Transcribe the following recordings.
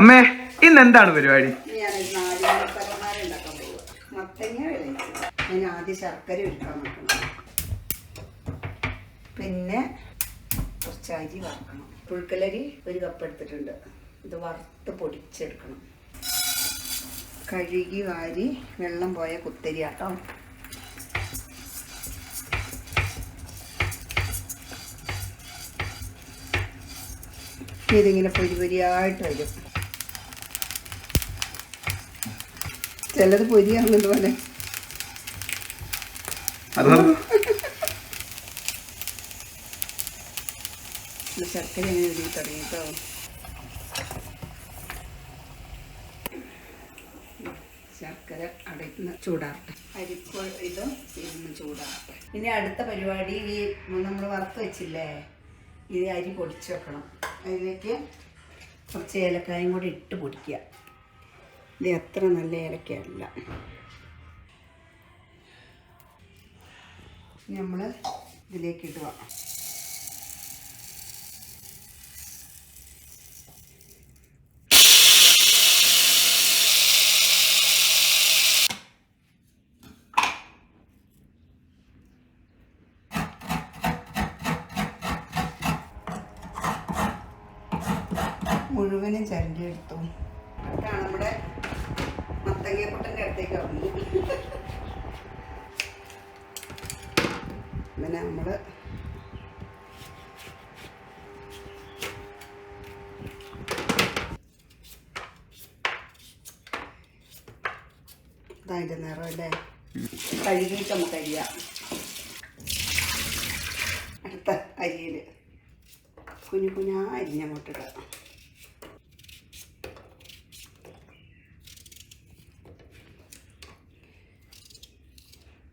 അമ്മേ ഇന്ന് എന്താണ് പരിപാടി? ഞാൻ ആദ്യം പിന്നെ കുറച്ച് അരി വറക്കണം. പുഴുക്കലരി ഒരു കപ്പ് എടുത്തിട്ടുണ്ട്. ഇത് വറുത്ത് പൊടിച്ചെടുക്കണം. കഴുകി വാരി വെള്ളം പോയ കുത്തരി ആട്ടോ ഇതിങ്ങനെ പൊരി പൊരിയായിട്ട് വരും. ചിലത് പൊരിയാകുന്നത് പോലെ ശർക്കര ഇങ്ങനെ ശർക്കര അടയ്ക്കുന്ന ചൂടാറട്ടെ അരിപ്പ് ഇത് ഇരുന്ന് ചൂടാറട്ടെ ഇനി അടുത്ത പരിപാടി ഈ നമ്മൾ വറുത്ത് വെച്ചില്ലേ? ഇത് അരി പൊടിച്ച് വെക്കണം. അതിലേക്ക് കുറച്ച് ഏലക്കായും കൂടി ഇട്ട് പൊടിക്കുക. ഇത് അത്ര നല്ല ഏലക്കയല്ല. നമ്മൾ ഇതിലേക്ക് ഇടുക. മുഴുവനും ചരണ്ടി എടുത്തു. അതാണ് നമ്മുടെ മത്തങ്ങപ്പൊട്ടന്റെ അടുത്തേക്ക് ഇറങ്ങി. പിന്നെ നമ്മൾ അതിന്റെ നിറം അല്ലേ? കഴുകിയിട്ട് നമുക്ക് അരിയാം. അടുത്ത അരിയിൽ കുഞ്ഞു കുഞ്ഞാ അരിഞ്ഞങ്ങോട്ടിടുക.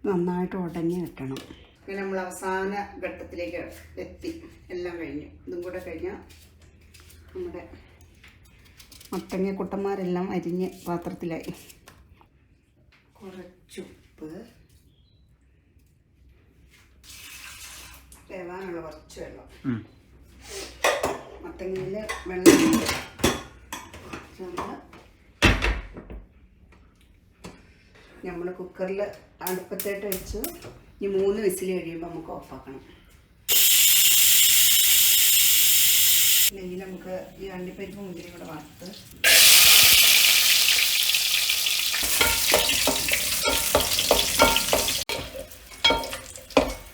നന്നായിട്ട് ഉടഞ്ഞ് കിട്ടണം. പിന്നെ നമ്മൾ അവസാന ഘട്ടത്തിലേക്ക് എത്തി. എല്ലാം കഴിഞ്ഞു. ഇതും കൂടെ കഴിഞ്ഞാൽ നമ്മുടെ മത്തങ്ങ കുട്ടന്മാരെല്ലാം അരിഞ്ഞ് പാത്രത്തിലായി. കുറച്ചുപ്പ് വേവാനുള്ള കുറച്ച് വെള്ളം. മത്തങ്ങയിൽ വെള്ളം നമ്മൾ നമ്മൾ കുക്കറിൽ അടുപ്പത്തേട്ട് വെച്ച് ഈ മൂന്ന് വിസിൽ കഴിയുമ്പോൾ നമുക്ക് ഓഫാക്കണം. അല്ലെങ്കിൽ നമുക്ക് ഈ അണ്ടിപ്പരിപ്പ് മുന്തിരി കൂടെ വറുത്ത്.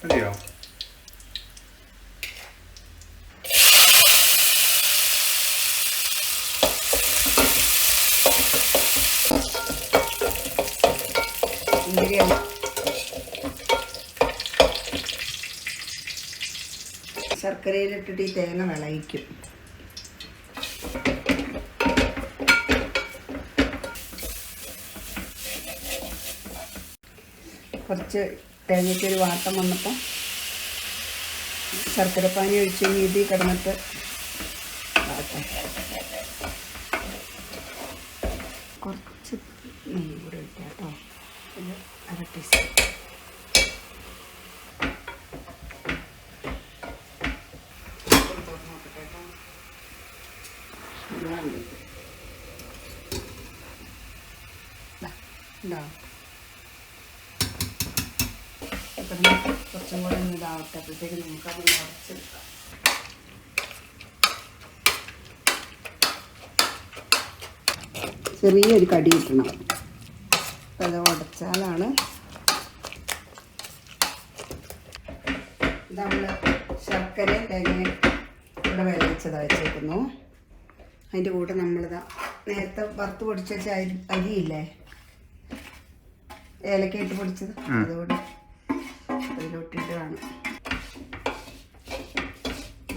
മതിയോ? മുന്തിരി ശർക്കരയിലിട്ടിട്ട് ഈ തേങ്ങ വിളയിക്കും കുറച്ച് തേങ്ങയ്ക്ക് ഒരു വാട്ടം വന്നപ്പോൾ ശർക്കരപ്പാനി ഒഴിച്ച് നീതി കിടന്നിട്ട് വാട്ടാം. കുറച്ച് നെയ്യ് കൂടെ ഒഴിക്കാം കേട്ടോ ഒരു അര ടീസ്പൂൺ കുറച്ചും കൂടെ ഇതാവട്ടെ. അപ്പോഴത്തേക്ക് നമുക്കത് ഉറച്ചെടുക്കാം ചെറിയൊരു കടി കിട്ടണം. അപ്പം അത് ഉടച്ചാലാണ് നമ്മൾ ശർക്കരയും തേങ്ങയും ഇവിടെ വിളയിച്ചത് വെച്ചേക്കുന്നു. അതിന്റെ കൂടെ നമ്മളിതാ നേരത്തെ വറുത്ത് പൊടിച്ച് വെച്ച അരി അരിയില്ലേ? ഏലക്കയിട്ട് പൊടിച്ചത്? അതുകൂടെ അതിലോട്ടിട്ടാണ്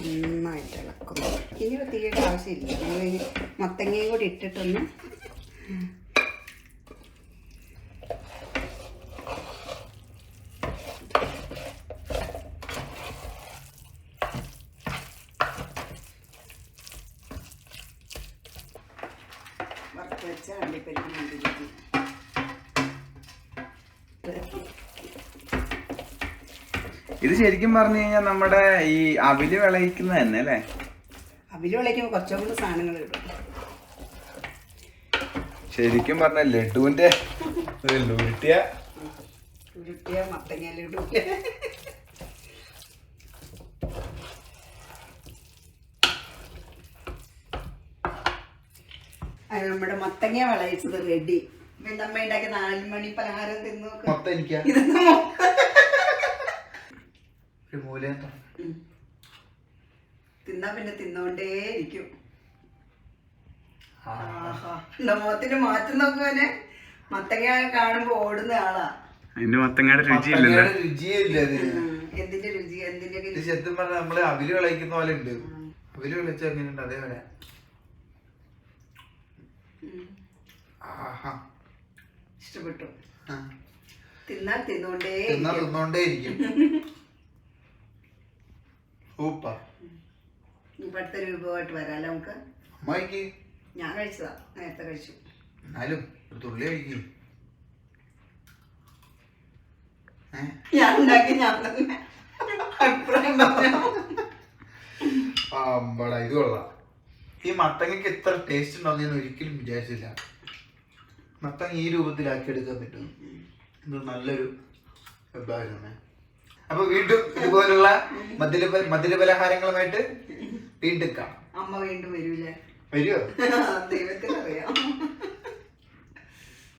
നന്നായിട്ട് ഇളക്കുന്നു. ഇനി തീയുടെ ആവശ്യമില്ല. നമ്മൾ മത്തങ്ങയും കൂടി ഇട്ടിട്ടൊന്ന് വറുത്ത് വെച്ച അണ്ടിപ്പരിപ്പ് മുന്തിരിക്കും ഇത് ശരിക്കും പറഞ്ഞു കഴിഞ്ഞാൽ നമ്മുടെ ഈ അവിൽ വിളയിക്കുന്നത് തന്നെ അല്ലേ? അവിൽ വിളയ്ക്കുമ്പോൾ കുറച്ചും കൂടി സാധനങ്ങൾ ഇടും. ശരിക്കും പറഞ്ഞ ലഡുവിന്റെ ലുരുട്ടിയ ലുരുട്ടിയ ഉരുട്ടിയ ലഡു. നമ്മുടെ മത്തങ്ങ വിളയിച്ചത് റെഡി. പിന്നെ അമ്മ ഉണ്ടാക്കിയ നാല് മണി പലഹാരം തിന്നു. മൊത്തം എനിക്കാ. ഇതൊന്ന് ഒരു. തിന്നാ പിന്നെ തിന്നോണ്ടേ ഇരിക്കും മുഖത്തിന് മാറ്റം നോക്കുവാനെ മത്തങ്ങ കാണുമ്പോ ഓടുന്ന ആളാ. അതിന്റെ മത്തങ്ങയുടെ. എന്തിന്റെ രുചി? എന്തിന്റെ ശരിക്കും പറഞ്ഞാൽ നമ്മൾ അവിൽ വിളയിക്കുന്ന പോലെ ഉണ്ട്. അവിൽ വിളിച്ച എങ്ങനെയുണ്ട്? അതേപോലെ ഇഷ്ടപ്പെട്ടു. തിന്നാൽ തിന്നോണ്ടേ തിന്നാ. തിന്നോണ്ടേ ഇരിക്കും. സൂപ്പർ. വിഭവമായിട്ട് വരാല്ലോ നമുക്ക്? അമ്മായിക്ക്? ഞാൻ കഴിച്ചതാ. നേരത്തെ കഴിച്ചു. എന്നാലും ഒരു തുള്ളി കഴിക്കും. ഞാൻ ഉണ്ടാക്കി ഞാൻ തന്നെ. അഭിപ്രായം പറഞ്ഞു? ആ ഇത് കൊള്ളാം. ഈ മത്തങ്ങക്ക് ഇത്ര ടേസ്റ്റ് ഉണ്ടാവും ഞാൻ ഒരിക്കലും വിചാരിച്ചില്ല. മത്തങ്ങ ഈ രൂപത്തിലാക്കി എടുക്കാൻ പറ്റും ഇത് നല്ലൊരു അഭിപ്രായമാണ്. അപ്പൊ വീണ്ടും ഇതുപോലുള്ള മധുര മധുരപലഹാരങ്ങളുമായിട്ട് വീണ്ടും കാണാം. അമ്മ വീണ്ടും വരൂലേ? വരുമോ ദൈവത്തിനറിയാം.